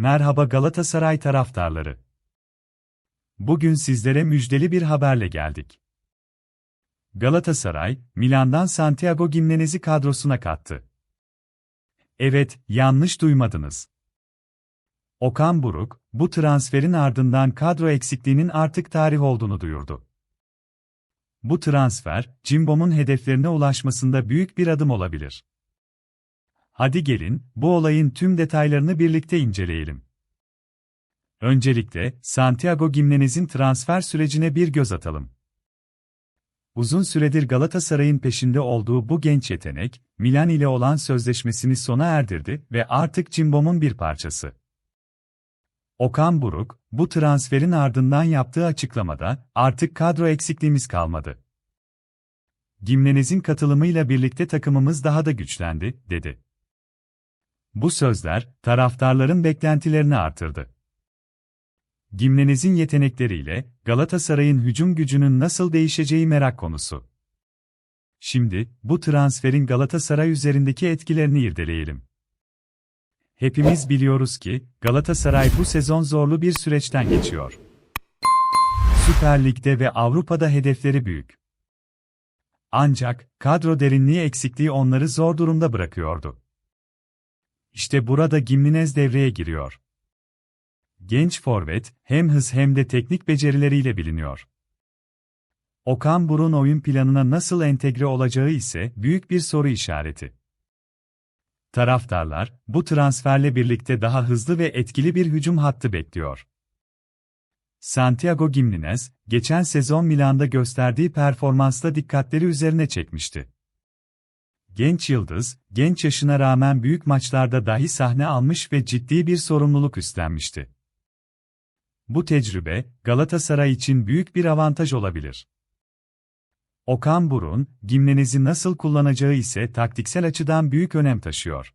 Merhaba Galatasaray taraftarları. Bugün sizlere müjdeli bir haberle geldik. Galatasaray, Milan'dan Santiago Gimnez'i kadrosuna kattı. Evet, yanlış duymadınız. Okan Buruk, bu transferin ardından kadro eksikliğinin artık tarih olduğunu duyurdu. Bu transfer, Cimbom'un hedeflerine ulaşmasında büyük bir adım olabilir. Hadi gelin, bu olayın tüm detaylarını birlikte inceleyelim. Öncelikle, Santiago Gimnez'in transfer sürecine bir göz atalım. Uzun süredir Galatasaray'ın peşinde olduğu bu genç yetenek, Milan ile olan sözleşmesini sona erdirdi ve artık Cimbom'un bir parçası. Okan Buruk, bu transferin ardından yaptığı açıklamada, artık kadro eksikliğimiz kalmadı. Gimnez'in katılımıyla birlikte takımımız daha da güçlendi, dedi. Bu sözler, taraftarların beklentilerini artırdı. Gimnez'in yetenekleriyle, Galatasaray'ın hücum gücünün nasıl değişeceği merak konusu. Şimdi, bu transferin Galatasaray üzerindeki etkilerini irdeleyelim. Hepimiz biliyoruz ki, Galatasaray bu sezon zorlu bir süreçten geçiyor. Süper Lig'de ve Avrupa'da hedefleri büyük. Ancak, kadro derinliği eksikliği onları zor durumda bırakıyordu. İşte burada Gimlinez devreye giriyor. Genç forvet, hem hız hem de teknik becerileriyle biliniyor. Okan Burun oyun planına nasıl entegre olacağı ise büyük bir soru işareti. Taraftarlar, bu transferle birlikte daha hızlı ve etkili bir hücum hattı bekliyor. Santiago Gimlinez, geçen sezon Milan'da gösterdiği performansla dikkatleri üzerine çekmişti. Genç yıldız, genç yaşına rağmen büyük maçlarda dahi sahne almış ve ciddi bir sorumluluk üstlenmişti. Bu tecrübe, Galatasaray için büyük bir avantaj olabilir. Okan Burun, Gimnez'i nasıl kullanacağı ise taktiksel açıdan büyük önem taşıyor.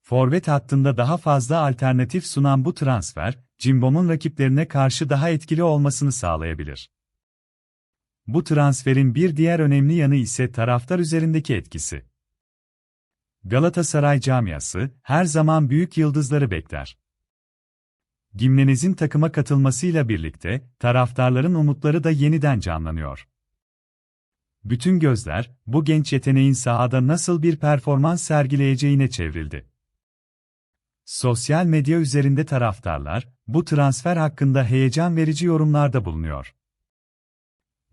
Forvet hattında daha fazla alternatif sunan bu transfer, Cimbom'un rakiplerine karşı daha etkili olmasını sağlayabilir. Bu transferin bir diğer önemli yanı ise taraftar üzerindeki etkisi. Galatasaray camiası her zaman büyük yıldızları bekler. Gimnez'in takıma katılmasıyla birlikte taraftarların umutları da yeniden canlanıyor. Bütün gözler bu genç yeteneğin sahada nasıl bir performans sergileyeceğine çevrildi. Sosyal medya üzerinde taraftarlar bu transfer hakkında heyecan verici yorumlarda bulunuyor.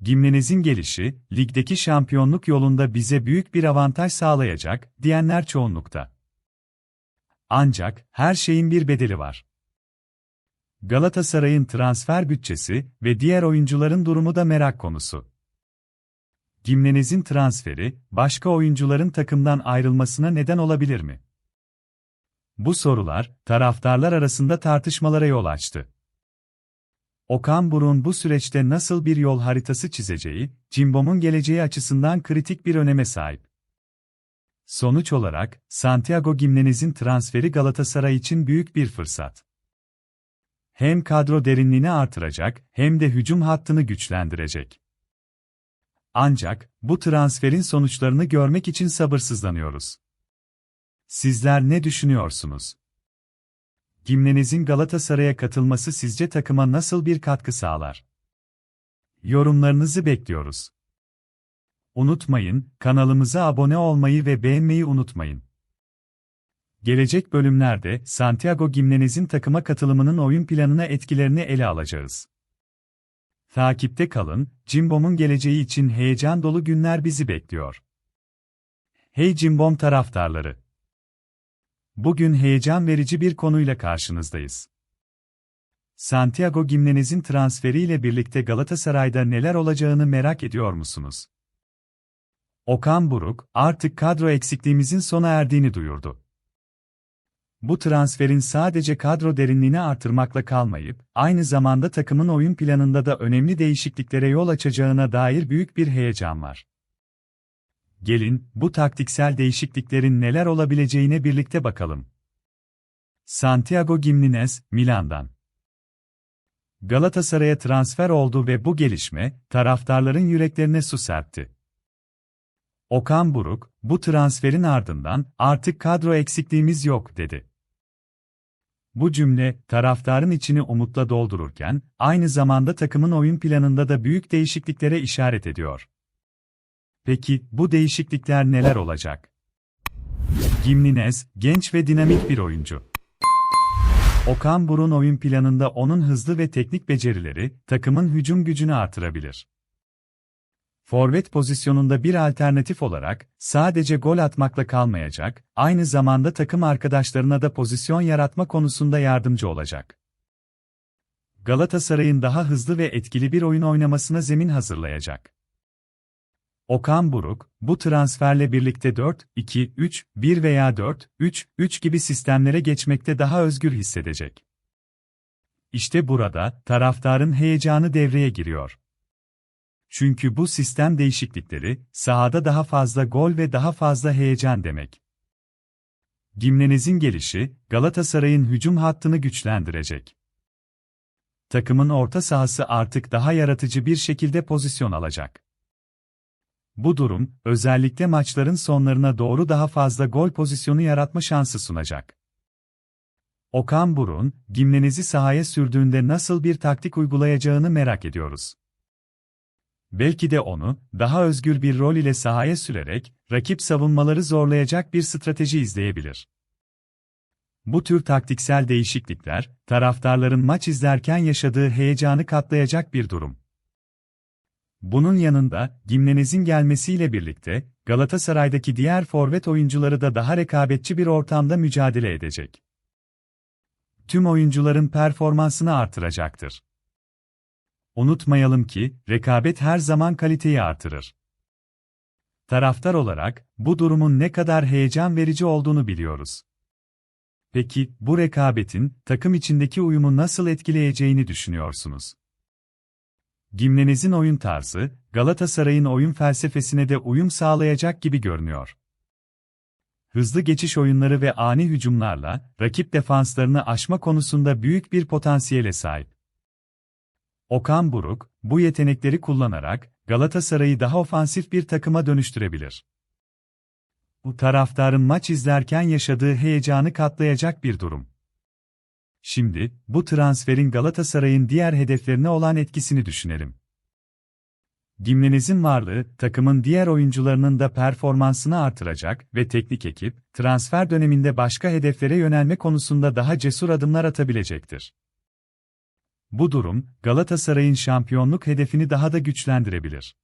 Gimnez'in gelişi, ligdeki şampiyonluk yolunda bize büyük bir avantaj sağlayacak, diyenler çoğunlukta. Ancak, her şeyin bir bedeli var. Galatasaray'ın transfer bütçesi ve diğer oyuncuların durumu da merak konusu. Gimnez'in transferi, başka oyuncuların takımdan ayrılmasına neden olabilir mi? Bu sorular, taraftarlar arasında tartışmalara yol açtı. Okan Burun bu süreçte nasıl bir yol haritası çizeceği, Cimbom'un geleceği açısından kritik bir öneme sahip. Sonuç olarak, Santiago Gimnez'in transferi Galatasaray için büyük bir fırsat. Hem kadro derinliğini artıracak, hem de hücum hattını güçlendirecek. Ancak, bu transferin sonuçlarını görmek için sabırsızlanıyoruz. Sizler ne düşünüyorsunuz? Gimnez'in Galatasaray'a katılması sizce takıma nasıl bir katkı sağlar? Yorumlarınızı bekliyoruz. Unutmayın, kanalımıza abone olmayı ve beğenmeyi unutmayın. Gelecek bölümlerde Santiago Gimnez'in takıma katılımının oyun planına etkilerini ele alacağız. Takipte kalın, Cimbom'un geleceği için heyecan dolu günler bizi bekliyor. Hey Cimbom taraftarları! Bugün heyecan verici bir konuyla karşınızdayız. Santiago Gimnez'in transferiyle birlikte Galatasaray'da neler olacağını merak ediyor musunuz? Okan Buruk, artık kadro eksikliğimizin sona erdiğini duyurdu. Bu transferin sadece kadro derinliğini artırmakla kalmayıp, aynı zamanda takımın oyun planında da önemli değişikliklere yol açacağına dair büyük bir heyecan var. Gelin, bu taktiksel değişikliklerin neler olabileceğine birlikte bakalım. Santiago Gimnez, Milan'dan. Galatasaray'a transfer oldu ve bu gelişme, taraftarların yüreklerine su serpti. Okan Buruk, bu transferin ardından artık kadro eksikliğimiz yok dedi. Bu cümle, taraftarın içini umutla doldururken, aynı zamanda takımın oyun planında da büyük değişikliklere işaret ediyor. Peki, bu değişiklikler neler olacak? Gimlinez, genç ve dinamik bir oyuncu. Okan Burun oyun planında onun hızlı ve teknik becerileri, takımın hücum gücünü artırabilir. Forvet pozisyonunda bir alternatif olarak, sadece gol atmakla kalmayacak, aynı zamanda takım arkadaşlarına da pozisyon yaratma konusunda yardımcı olacak. Galatasaray'ın daha hızlı ve etkili bir oyun oynamasına zemin hazırlayacak. Okan Buruk, bu transferle birlikte 4-2-3-1 veya 4-3-3 gibi sistemlere geçmekte daha özgür hissedecek. İşte burada, taraftarın heyecanı devreye giriyor. Çünkü bu sistem değişiklikleri, sahada daha fazla gol ve daha fazla heyecan demek. Gimlenez'in gelişi, Galatasaray'ın hücum hattını güçlendirecek. Takımın orta sahası artık daha yaratıcı bir şekilde pozisyon alacak. Bu durum, özellikle maçların sonlarına doğru daha fazla gol pozisyonu yaratma şansı sunacak. Okan Burun, Gimlenez'i sahaya sürdüğünde nasıl bir taktik uygulayacağını merak ediyoruz. Belki de onu, daha özgür bir rol ile sahaya sürerek, rakip savunmaları zorlayacak bir strateji izleyebilir. Bu tür taktiksel değişiklikler, taraftarların maç izlerken yaşadığı heyecanı katlayacak bir durum. Bunun yanında, Gimlenez'in gelmesiyle birlikte, Galatasaray'daki diğer forvet oyuncuları da daha rekabetçi bir ortamda mücadele edecek. Tüm oyuncuların performansını artıracaktır. Unutmayalım ki, rekabet her zaman kaliteyi artırır. Taraftar olarak, bu durumun ne kadar heyecan verici olduğunu biliyoruz. Peki, bu rekabetin, takım içindeki uyumu nasıl etkileyeceğini düşünüyorsunuz? Gimlenez'in oyun tarzı, Galatasaray'ın oyun felsefesine de uyum sağlayacak gibi görünüyor. Hızlı geçiş oyunları ve ani hücumlarla, rakip defanslarını aşma konusunda büyük bir potansiyele sahip. Okan Buruk, bu yetenekleri kullanarak, Galatasaray'ı daha ofansif bir takıma dönüştürebilir. Bu taraftarın maç izlerken yaşadığı heyecanı katlayacak bir durum. Şimdi, bu transferin Galatasaray'ın diğer hedeflerine olan etkisini düşünelim. Gimleniz'in varlığı, takımın diğer oyuncularının da performansını artıracak ve teknik ekip, transfer döneminde başka hedeflere yönelme konusunda daha cesur adımlar atabilecektir. Bu durum, Galatasaray'ın şampiyonluk hedefini daha da güçlendirebilir.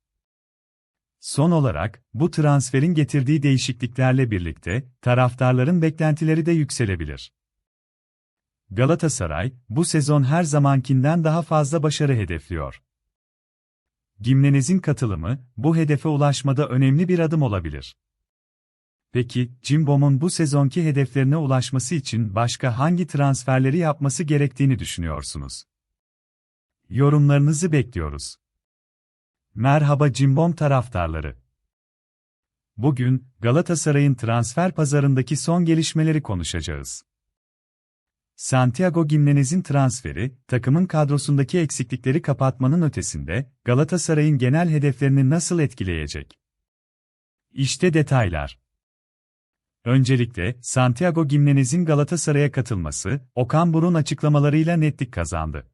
Son olarak, bu transferin getirdiği değişikliklerle birlikte, taraftarların beklentileri de yükselebilir. Galatasaray, bu sezon her zamankinden daha fazla başarı hedefliyor. Gimlenez'in katılımı, bu hedefe ulaşmada önemli bir adım olabilir. Peki, Cimbom'un bu sezonki hedeflerine ulaşması için başka hangi transferleri yapması gerektiğini düşünüyorsunuz? Yorumlarınızı bekliyoruz. Merhaba Cimbom taraftarları. Bugün, Galatasaray'ın transfer pazarındaki son gelişmeleri konuşacağız. Santiago Gimnenez'in transferi, takımın kadrosundaki eksiklikleri kapatmanın ötesinde, Galatasaray'ın genel hedeflerini nasıl etkileyecek? İşte detaylar. Öncelikle, Santiago Gimnenez'in Galatasaray'a katılması, Okan Burun açıklamalarıyla netlik kazandı.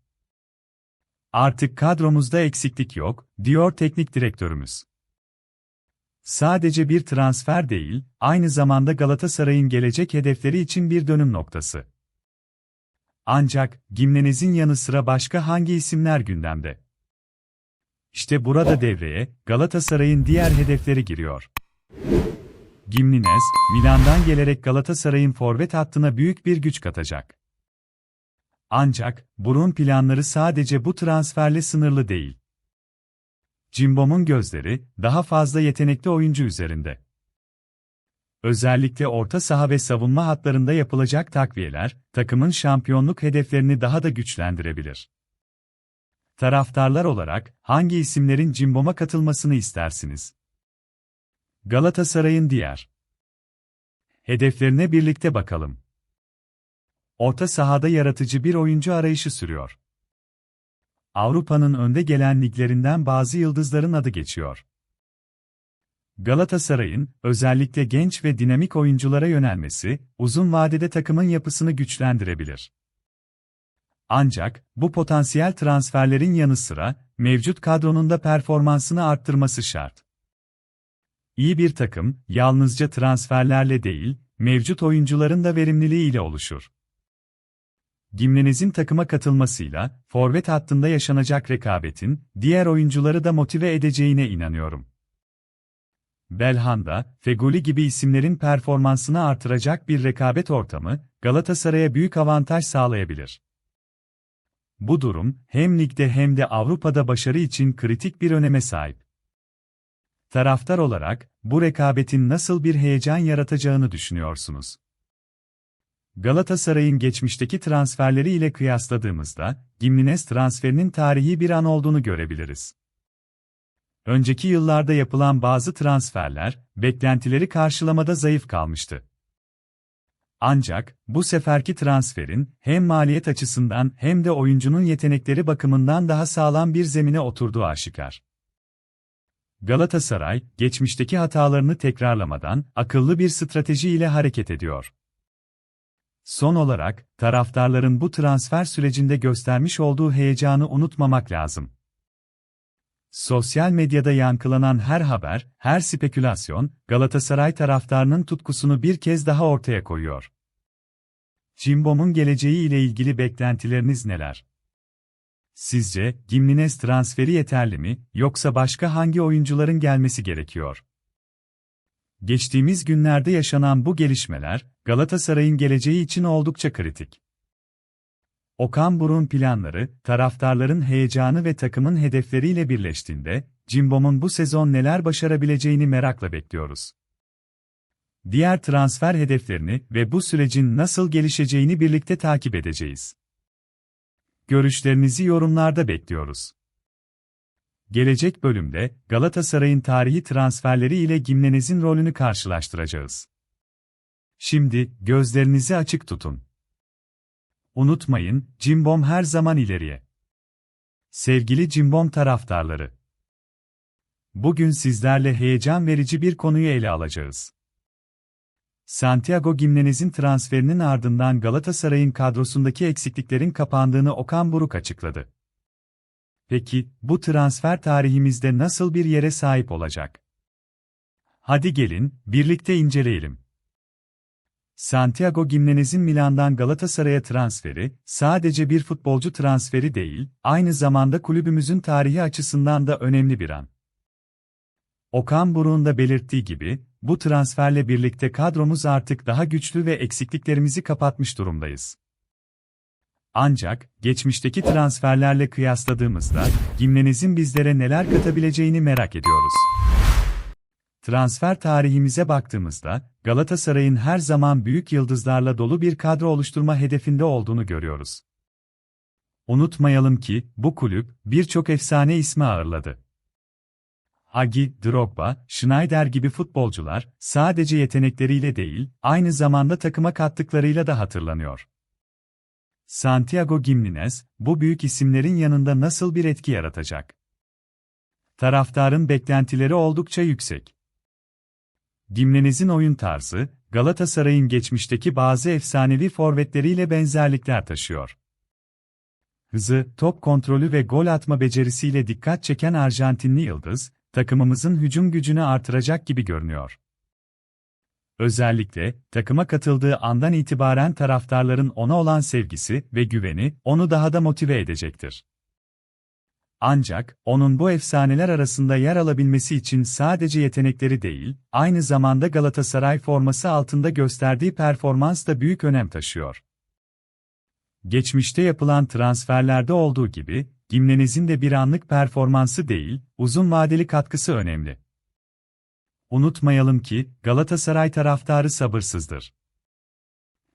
Artık kadromuzda eksiklik yok, diyor teknik direktörümüz. Sadece bir transfer değil, aynı zamanda Galatasaray'ın gelecek hedefleri için bir dönüm noktası. Ancak, Gimlenez'in yanı sıra başka hangi isimler gündemde? İşte burada devreye, Galatasaray'ın diğer hedefleri giriyor. Gimlinez, Milan'dan gelerek Galatasaray'ın forvet hattına büyük bir güç katacak. Ancak, Burun planları sadece bu transferle sınırlı değil. Cimbom'un gözleri, daha fazla yetenekli oyuncu üzerinde. Özellikle orta saha ve savunma hatlarında yapılacak takviyeler, takımın şampiyonluk hedeflerini daha da güçlendirebilir. Taraftarlar olarak, hangi isimlerin Cimbom'a katılmasını istersiniz? Galatasaray'ın diğer hedeflerine birlikte bakalım. Orta sahada yaratıcı bir oyuncu arayışı sürüyor. Avrupa'nın önde gelen liglerinden bazı yıldızların adı geçiyor. Galatasaray'ın, özellikle genç ve dinamik oyunculara yönelmesi, uzun vadede takımın yapısını güçlendirebilir. Ancak, bu potansiyel transferlerin yanı sıra, mevcut kadronun da performansını arttırması şart. İyi bir takım, yalnızca transferlerle değil, mevcut oyuncuların da verimliliği ile oluşur. Gimneniz'in takıma katılmasıyla, forvet hattında yaşanacak rekabetin, diğer oyuncuları da motive edeceğine inanıyorum. Belhanda, Feguli gibi isimlerin performansını artıracak bir rekabet ortamı, Galatasaray'a büyük avantaj sağlayabilir. Bu durum, hem ligde hem de Avrupa'da başarı için kritik bir öneme sahip. Taraftar olarak, bu rekabetin nasıl bir heyecan yaratacağını düşünüyorsunuz? Galatasaray'ın geçmişteki transferleri ile kıyasladığımızda, Gimlines transferinin tarihi bir an olduğunu görebiliriz. Önceki yıllarda yapılan bazı transferler, beklentileri karşılamada zayıf kalmıştı. Ancak, bu seferki transferin, hem maliyet açısından hem de oyuncunun yetenekleri bakımından daha sağlam bir zemine oturduğu aşikar. Galatasaray, geçmişteki hatalarını tekrarlamadan, akıllı bir strateji ile hareket ediyor. Son olarak, taraftarların bu transfer sürecinde göstermiş olduğu heyecanı unutmamak lazım. Sosyal medyada yankılanan her haber, her spekülasyon, Galatasaray taraftarının tutkusunu bir kez daha ortaya koyuyor. Cimbom'un geleceği ile ilgili beklentileriniz neler? Sizce, Gimlines transferi yeterli mi, yoksa başka hangi oyuncuların gelmesi gerekiyor? Geçtiğimiz günlerde yaşanan bu gelişmeler, Galatasaray'ın geleceği için oldukça kritik. Okan Burun planları, taraftarların heyecanı ve takımın hedefleriyle birleştiğinde, Cimbom'un bu sezon neler başarabileceğini merakla bekliyoruz. Diğer transfer hedeflerini ve bu sürecin nasıl gelişeceğini birlikte takip edeceğiz. Görüşlerinizi yorumlarda bekliyoruz. Gelecek bölümde Galatasaray'ın tarihi transferleri ile Gimnenez'in rolünü karşılaştıracağız. Şimdi gözlerinizi açık tutun. Unutmayın, Cimbom her zaman ileriye. Sevgili Cimbom taraftarları. Bugün sizlerle heyecan verici bir konuyu ele alacağız. Santiago Gimnenez'in transferinin ardından Galatasaray'ın kadrosundaki eksikliklerin kapandığını Okan Buruk açıkladı. Peki, bu transfer tarihimizde nasıl bir yere sahip olacak? Hadi gelin, birlikte inceleyelim. Santiago Gimnenez'in Milan'dan Galatasaray'a transferi, sadece bir futbolcu transferi değil, aynı zamanda kulübümüzün tarihi açısından da önemli bir an. Okan Buruk'un da belirttiği gibi, bu transferle birlikte kadromuz artık daha güçlü ve eksikliklerimizi kapatmış durumdayız. Ancak, geçmişteki transferlerle kıyasladığımızda, Gimnenez'in bizlere neler katabileceğini merak ediyoruz. Transfer tarihimize baktığımızda, Galatasaray'ın her zaman büyük yıldızlarla dolu bir kadro oluşturma hedefinde olduğunu görüyoruz. Unutmayalım ki, bu kulüp, birçok efsane ismi ağırladı. Hagi, Drogba, Schneider gibi futbolcular, sadece yetenekleriyle değil, aynı zamanda takıma kattıklarıyla da hatırlanıyor. Santiago Gimnines, bu büyük isimlerin yanında nasıl bir etki yaratacak? Taraftarın beklentileri oldukça yüksek. Gimnenes'in oyun tarzı, Galatasaray'ın geçmişteki bazı efsanevi forvetleriyle benzerlikler taşıyor. Hızı, top kontrolü ve gol atma becerisiyle dikkat çeken Arjantinli yıldız, takımımızın hücum gücünü artıracak gibi görünüyor. Özellikle, takıma katıldığı andan itibaren taraftarların ona olan sevgisi ve güveni, onu daha da motive edecektir. Ancak, onun bu efsaneler arasında yer alabilmesi için sadece yetenekleri değil, aynı zamanda Galatasaray forması altında gösterdiği performans da büyük önem taşıyor. Geçmişte yapılan transferlerde olduğu gibi, Gimleniz'in de bir anlık performansı değil, uzun vadeli katkısı önemli. Unutmayalım ki, Galatasaray taraftarı sabırsızdır.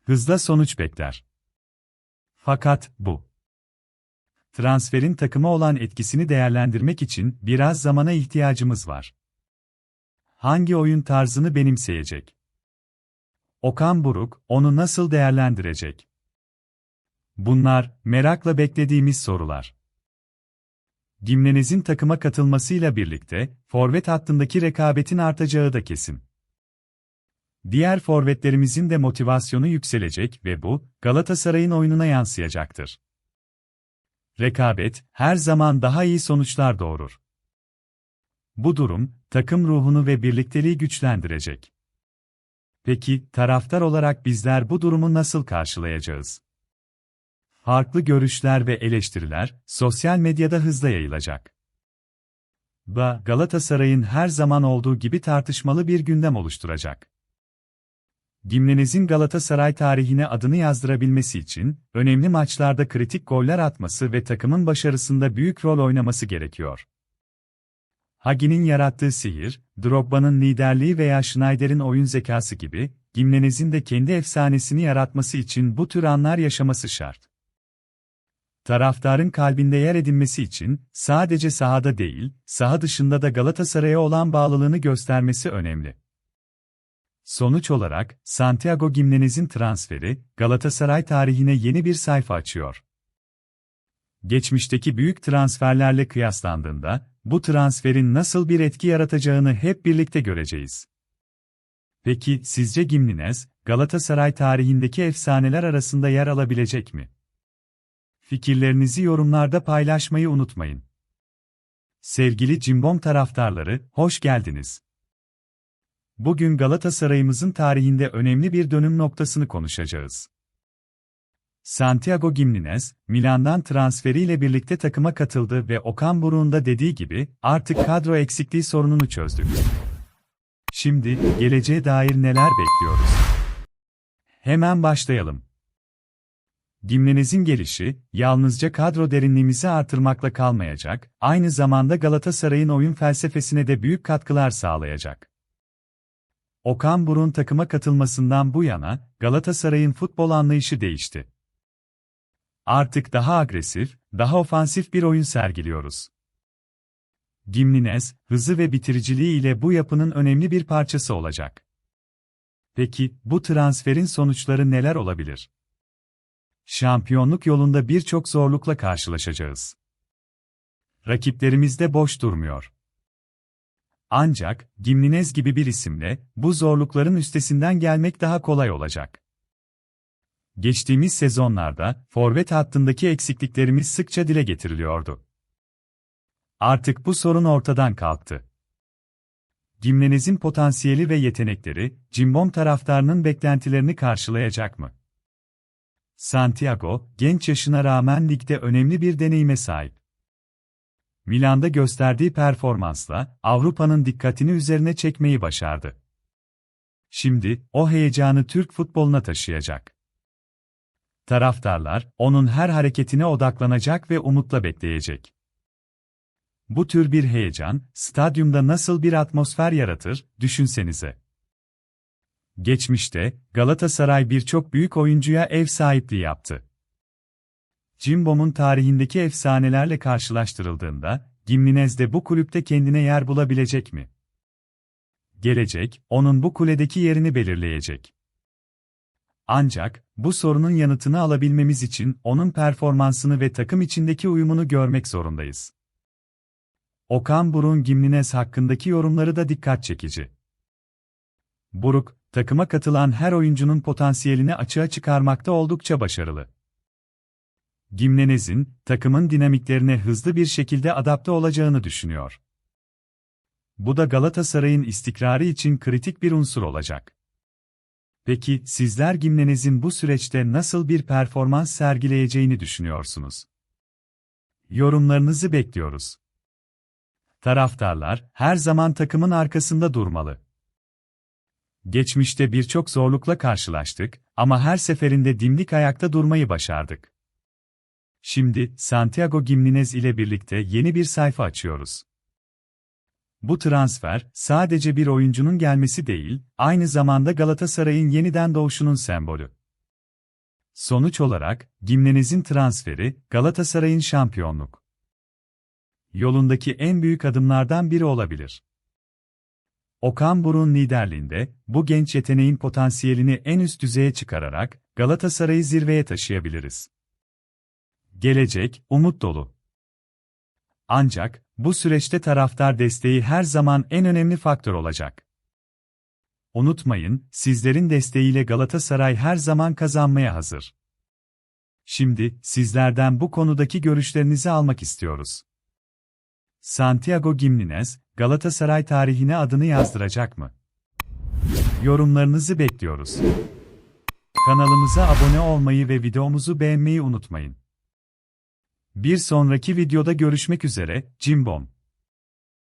Hızla sonuç bekler. Fakat, bu transferin takıma olan etkisini değerlendirmek için biraz zamana ihtiyacımız var. Hangi oyun tarzını benimseyecek? Okan Buruk, onu nasıl değerlendirecek? Bunlar, merakla beklediğimiz sorular. Gimnenez'in takıma katılmasıyla birlikte, forvet hattındaki rekabetin artacağı da kesin. Diğer forvetlerimizin de motivasyonu yükselecek ve bu, Galatasaray'ın oyununa yansıyacaktır. Rekabet, her zaman daha iyi sonuçlar doğurur. Bu durum, takım ruhunu ve birlikteliği güçlendirecek. Peki, taraftar olarak bizler bu durumu nasıl karşılayacağız? Farklı görüşler ve eleştiriler, sosyal medyada hızla yayılacak. Ba, Galatasaray'ın her zaman olduğu gibi tartışmalı bir gündem oluşturacak. Gimnenez'in Galatasaray tarihine adını yazdırabilmesi için, önemli maçlarda kritik goller atması ve takımın başarısında büyük rol oynaması gerekiyor. Hagi'nin yarattığı sihir, Drogba'nın liderliği veya Schneider'in oyun zekası gibi, Gimnenez'in de kendi efsanesini yaratması için bu tür anlar yaşaması şart. Taraftarın kalbinde yer edinmesi için, sadece sahada değil, saha dışında da Galatasaray'a olan bağlılığını göstermesi önemli. Sonuç olarak, Santiago Gimnenez'in transferi, Galatasaray tarihine yeni bir sayfa açıyor. Geçmişteki büyük transferlerle kıyaslandığında, bu transferin nasıl bir etki yaratacağını hep birlikte göreceğiz. Peki, sizce Gimnenez, Galatasaray tarihindeki efsaneler arasında yer alabilecek mi? Fikirlerinizi yorumlarda paylaşmayı unutmayın. Sevgili Cimbom taraftarları, hoş geldiniz. Bugün Galatasaray'ımızın tarihinde önemli bir dönüm noktasını konuşacağız. Santiago Gimnenez, Milan'dan transferiyle birlikte takıma katıldı ve Okan Buruk'un da dediği gibi, artık kadro eksikliği sorununu çözdük. Şimdi, geleceğe dair neler bekliyoruz? Hemen başlayalım. Gimnenez'in gelişi, yalnızca kadro derinliğimizi artırmakla kalmayacak, aynı zamanda Galatasaray'ın oyun felsefesine de büyük katkılar sağlayacak. Okan Buruk'un takıma katılmasından bu yana, Galatasaray'ın futbol anlayışı değişti. Artık daha agresif, daha ofansif bir oyun sergiliyoruz. Gimnines, hızı ve bitiriciliği ile bu yapının önemli bir parçası olacak. Peki, bu transferin sonuçları neler olabilir? Şampiyonluk yolunda birçok zorlukla karşılaşacağız. Rakiplerimiz de boş durmuyor. Ancak, Gimlinez gibi bir isimle, bu zorlukların üstesinden gelmek daha kolay olacak. Geçtiğimiz sezonlarda, forvet hattındaki eksikliklerimiz sıkça dile getiriliyordu. Artık bu sorun ortadan kalktı. Gimlenez'in potansiyeli ve yetenekleri, Cimbom taraftarının beklentilerini karşılayacak mı? Santiago, genç yaşına rağmen ligde önemli bir deneyime sahip. Milan'da gösterdiği performansla Avrupa'nın dikkatini üzerine çekmeyi başardı. Şimdi o heyecanı Türk futboluna taşıyacak. Taraftarlar onun her hareketine odaklanacak ve umutla bekleyecek. Bu tür bir heyecan stadyumda nasıl bir atmosfer yaratır düşünsenize. Geçmişte Galatasaray birçok büyük oyuncuya ev sahipliği yaptı. Cimbom'un tarihindeki efsanelerle karşılaştırıldığında, Gimlinez de bu kulüpte kendine yer bulabilecek mi? Gelecek, onun bu kuledeki yerini belirleyecek. Ancak, bu sorunun yanıtını alabilmemiz için onun performansını ve takım içindeki uyumunu görmek zorundayız. Okan Buruk'un Gimlinez hakkındaki yorumları da dikkat çekici. Buruk, takıma katılan her oyuncunun potansiyelini açığa çıkarmakta oldukça başarılı. Gimnenez'in, takımın dinamiklerine hızlı bir şekilde adapte olacağını düşünüyor. Bu da Galatasaray'ın istikrarı için kritik bir unsur olacak. Peki, sizler Gimnenez'in bu süreçte nasıl bir performans sergileyeceğini düşünüyorsunuz? Yorumlarınızı bekliyoruz. Taraftarlar, her zaman takımın arkasında durmalı. Geçmişte birçok zorlukla karşılaştık ama her seferinde dimdik ayakta durmayı başardık. Şimdi, Santiago Gimnenez ile birlikte yeni bir sayfa açıyoruz. Bu transfer, sadece bir oyuncunun gelmesi değil, aynı zamanda Galatasaray'ın yeniden doğuşunun sembolü. Sonuç olarak, Gimnenez'in transferi, Galatasaray'ın şampiyonluk yolundaki en büyük adımlardan biri olabilir. Okan Buruk'un liderliğinde, bu genç yeteneğin potansiyelini en üst düzeye çıkararak, Galatasaray'ı zirveye taşıyabiliriz. Gelecek, umut dolu. Ancak, bu süreçte taraftar desteği her zaman en önemli faktör olacak. Unutmayın, sizlerin desteğiyle Galatasaray her zaman kazanmaya hazır. Şimdi, sizlerden bu konudaki görüşlerinizi almak istiyoruz. Santiago Gimnines, Galatasaray tarihine adını yazdıracak mı? Yorumlarınızı bekliyoruz. Kanalımıza abone olmayı ve videomuzu beğenmeyi unutmayın. Bir sonraki videoda görüşmek üzere, Cimbom.